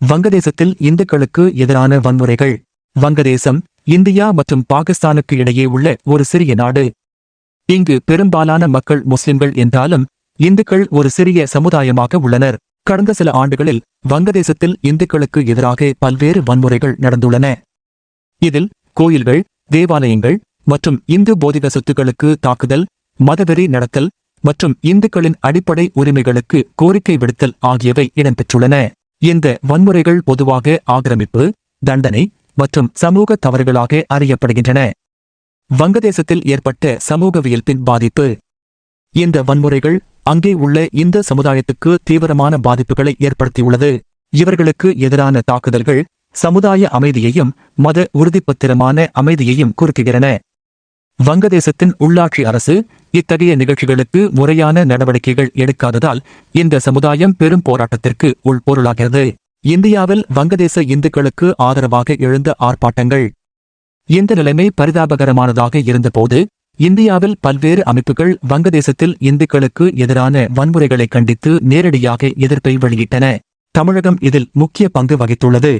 வங்கதேசத்தில் இந்துக்களுக்கு எதிரான வன்முறைகள். வங்கதேசம் இந்தியா மற்றும் பாகிஸ்தானுக்கு இடையே உள்ள ஒரு சிறிய நாடு. இங்கு பெரும்பாலான மக்கள் முஸ்லிம்கள் என்றாலும் இந்துக்கள் ஒரு சிறிய சமுதாயமாக உள்ளனர். கடந்த சில ஆண்டுகளில் வங்கதேசத்தில் இந்துக்களுக்கு எதிராக பல்வேறு வன்முறைகள் நடந்துள்ளன. இதில் கோயில்கள் தேவாலயங்கள் மற்றும் இந்து போதிக சொத்துக்களுக்கு தாக்குதல் மதவெறி நடத்தல் மற்றும் இந்துக்களின் அடிப்படை உரிமைகளுக்கு கோரிக்கை விடுத்தல் ஆகியவை இடம்பெற்றுள்ளன. இந்த வன்முறைகள் பொதுவாக ஆக்கிரமிப்பு தண்டனை மற்றும் சமூக தவறுகளாக அறியப்படுகின்றன. வங்கதேசத்தில் ஏற்பட்ட சமூகவியல்பின் பாதிப்பு. இந்த வன்முறைகள் அங்கே உள்ள இந்த சமுதாயத்துக்கு தீவிரமான பாதிப்புகளை ஏற்படுத்தியுள்ளது. இவர்களுக்கு எதிரான தாக்குதல்கள் சமுதாய அமைதியையும் மத உறுதிப்பத்திரமான அமைதியையும் குறுக்குகிறன வங்கதேசத்தின் உள்ளாட்சி அரசு இத்தகைய நிகழ்ச்சிகளுக்கு முறையான நடவடிக்கைகள் எடுக்காததால் இந்த சமுதாயம் பெரும் போராட்டத்திற்கு உள்பொருளாகிறது இந்தியாவில் வங்கதேச இந்துக்களுக்கு ஆதரவாக எழுந்த ஆர்ப்பாட்டங்கள். இந்த நிலைமை பரிதாபகரமானதாக இருந்தபோது இந்தியாவில் பல்வேறு அமைப்புகள் வங்கதேசத்தில் இந்துக்களுக்கு எதிரான வன்முறைகளை கண்டித்து நேரடியாக எதிர்ப்பை வெளியிட்டன. தமிழகம் இதில் முக்கிய பங்கு வகித்துள்ளது.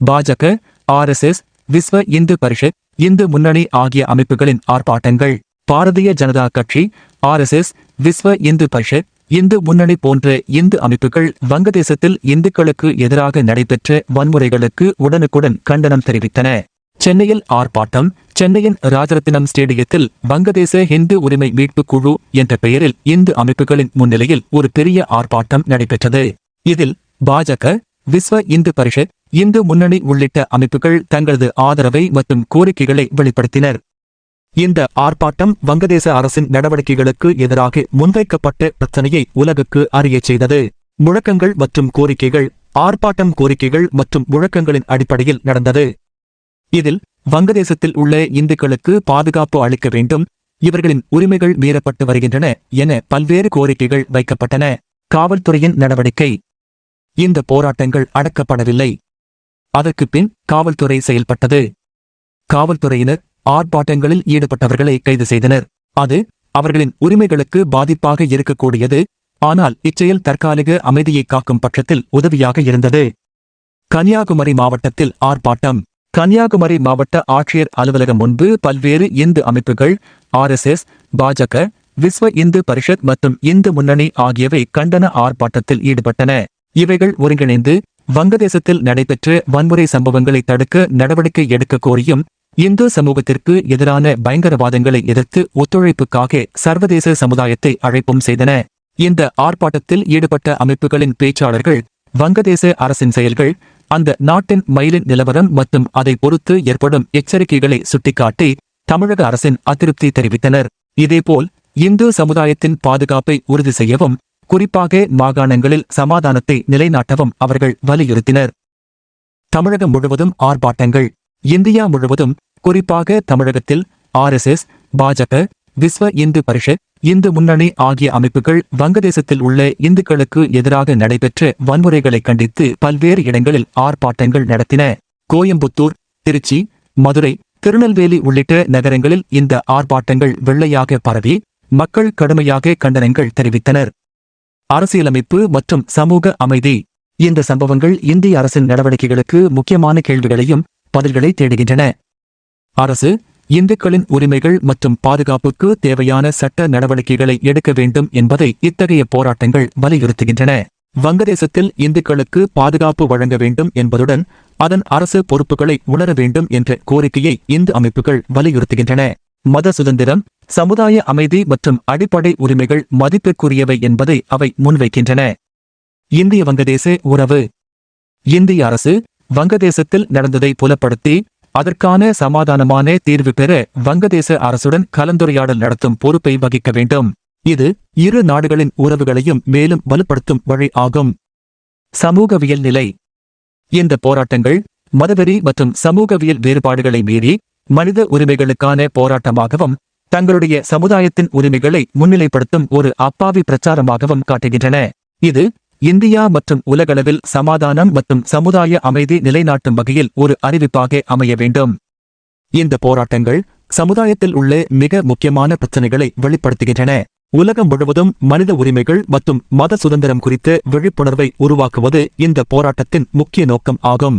பாஜக ஆர்எஸ்எஸ் விஸ்வ இந்து பரிஷத் இந்து முன்னணி ஆகிய அமைப்புகளின் ஆர்ப்பாட்டங்கள் பாரதிய ஜனதா கட்சி ஆர்எஸ்எஸ் விஸ்வ இந்து பரிஷத் இந்து முன்னணி போன்ற இந்து அமைப்புகள் வங்கதேசத்தில் இந்துக்களுக்கு எதிராக நடைபெற்ற வன்முறைகளுக்கு உடனுக்குடன் கண்டனம் தெரிவித்தன. சென்னையில் ஆர்ப்பாட்டம் சென்னையின் ராஜரத்தினம் ஸ்டேடியத்தில் வங்கதேச இந்து உரிமை மீட்புக் குழு என்ற பெயரில் இந்து அமைப்புகளின் முன்னிலையில் ஒரு பெரிய ஆர்ப்பாட்டம் நடைபெற்றது. இதில் பாஜக விஸ்வ இந்து பரிஷத் இந்து முன்னணி உள்ளிட்ட அமைப்புகள் தங்களது ஆதரவை மற்றும் கோரிக்கைகளை வெளிப்படுத்தினர். இந்த ஆர்ப்பாட்டம் வங்கதேச அரசின் நடவடிக்கைகளுக்கு எதிராக முன்வைக்கப்பட்ட பிரச்சனையை உலகுக்கு அறியச் செய்தது. முழக்கங்கள் மற்றும் கோரிக்கைகள் ஆர்ப்பாட்டம் கோரிக்கைகள் மற்றும் முழக்கங்களின் அடிப்படையில் நடந்தது. இதில் வங்கதேசத்தில் உள்ள இந்துக்களுக்கு பாதுகாப்பு அளிக்க வேண்டும் இவர்களின் உரிமைகள் மீறப்பட்டு வருகின்றன என பல்வேறு கோரிக்கைகள் வைக்கப்பட்டன. காவல்துறையின் நடவடிக்கை. இந்த போராட்டங்கள் அடக்கப்படவில்லை. அதற்கு பின் காவல்துறை செயல்பட்டது. காவல்துறையினர் ஆர்ப்பாட்டங்களில் ஈடுபட்டவர்களை கைது செய்தனர். அது அவர்களின் உரிமைகளுக்கு பாதிப்பாக இருக்கக்கூடியது. ஆனால் இச்செயல் தற்காலிக அமைதியை காக்கும் பட்சத்தில் உதவியாக இருந்தது. கன்னியாகுமரி மாவட்டத்தில் ஆர்ப்பாட்டம். கன்னியாகுமரி மாவட்ட ஆட்சியர் அலுவலகம் முன்பு பல்வேறு இந்து அமைப்புகள் ஆர்எஸ்எஸ் பாஜக விஸ்வ இந்து பரிஷத் மற்றும் இந்து முன்னணி ஆகியவை கண்டன ஆர்ப்பாட்டத்தில் ஈடுபட்டன. இவைகள் ஒருங்கிணைந்து வங்கதேசத்தில் நடைபெற்ற வன்முறை சம்பவங்களை தடுக்க நடவடிக்கை எடுக்க கோரியும் இந்து சமூகத்திற்கு எதிரான பயங்கரவாதங்களை எதிர்த்து ஒத்துழைப்புக்காக சர்வதேச சமுதாயத்தை அழைப்பும் செய்தன. இந்த ஆர்ப்பாட்டத்தில் ஈடுபட்ட அமைப்புகளின் பேச்சாளர்கள் வங்கதேச அரசின் செயல்கள் அந்த நாட்டின் மயிலின் நிலவரம் மற்றும் அதை பொறுத்து ஏற்படும் எச்சரிக்கைகளை சுட்டிக்காட்டி தமிழக அரசின் அதிருப்தி தெரிவித்தனர். இதேபோல் இந்து சமுதாயத்தின் பாதுகாப்பை உறுதி செய்யவும் குறிப்பாக மாகாணங்களில் சமாதானத்தை நிலைநாட்டவும் அவர்கள் வலியுறுத்தினர். தமிழகம் முழுவதும் ஆர்ப்பாட்டங்கள். இந்தியா முழுவதும் குறிப்பாக தமிழகத்தில் ஆர்எஸ்எஸ் பாஜக விஸ்வ இந்து பரிஷத் இந்து முன்னணி ஆகிய அமைப்புகள் வங்கதேசத்தில் உள்ள இந்துக்களுக்கு எதிராக நடைபெற்ற வன்முறைகளை கண்டித்து பல்வேறு இடங்களில் ஆர்ப்பாட்டங்கள் நடத்தின. கோயம்புத்தூர் திருச்சி மதுரை திருநெல்வேலி உள்ளிட்ட நகரங்களில் இந்த ஆர்ப்பாட்டங்கள் வெள்ளையாக பரவி மக்கள் கடுமையாக கண்டனங்கள் தெரிவித்தனர். அரசியலமைப்பு மற்றும் சமூக அமைதி. இந்த சம்பவங்கள் இந்திய அரசின் நடவடிக்கைகளுக்கு முக்கியமான கேள்விகளையும் பதில்களை தேடுகின்றன. அரசு இந்துக்களின் உரிமைகள் மற்றும் பாதுகாப்புக்கு தேவையான சட்ட நடவடிக்கைகளை எடுக்க வேண்டும் என்பதை இத்தகைய போராட்டங்கள் வலியுறுத்துகின்றன. வங்கதேசத்தில் இந்துக்களுக்கு பாதுகாப்பு வழங்க வேண்டும் என்பதுடன் அதன் அரசு பொறுப்புகளை உணர வேண்டும் என்ற கோரிக்கையை இந்து அமைப்புகள் வலியுறுத்துகின்றன. மத சுதந்திரம் சமுதாய அமைதி மற்றும் அடிப்படை உரிமைகள் மதிப்பிற்குரியவை என்பதை அவை முன்வைக்கின்றன. இந்திய வங்கதேச உறவு. இந்திய அரசு வங்கதேசத்தில் நடந்ததை புலப்படுத்தி அதற்கான சமாதானமான தீர்வு பெற வங்கதேச அரசுடன் கலந்துரையாடல் நடத்தும் பொறுப்பை வகிக்க வேண்டும். இது இரு நாடுகளின் உறவுகளையும் மேலும் வலுப்படுத்தும் வழி ஆகும். சமூகவியல் நிலை. இந்த போராட்டங்கள் மதவெறி மற்றும் சமூகவியல் வேறுபாடுகளை மீறி மனித உரிமைகளுக்கான போராட்டமாகவும் தங்களுடைய சமுதாயத்தின் உரிமைகளை முன்னிலைப்படுத்தும் ஒரு அப்பாவி பிரச்சாரமாகவும் காட்டுகின்றன. இது இந்தியா மற்றும் உலகளவில் சமாதானம் மற்றும் சமுதாய அமைதி நிலைநாட்டும் வகையில் ஒரு அறிவிப்பாக அமைய வேண்டும். இந்த போராட்டங்கள் சமுதாயத்தில் உள்ள மிக முக்கியமான பிரச்சனைகளை வெளிப்படுத்துகின்றன. உலகம் முழுவதும் மனித உரிமைகள் மற்றும் மத சுதந்திரம் குறித்த விழிப்புணர்வை உருவாக்குவது இந்த போராட்டத்தின் முக்கிய நோக்கம் ஆகும்.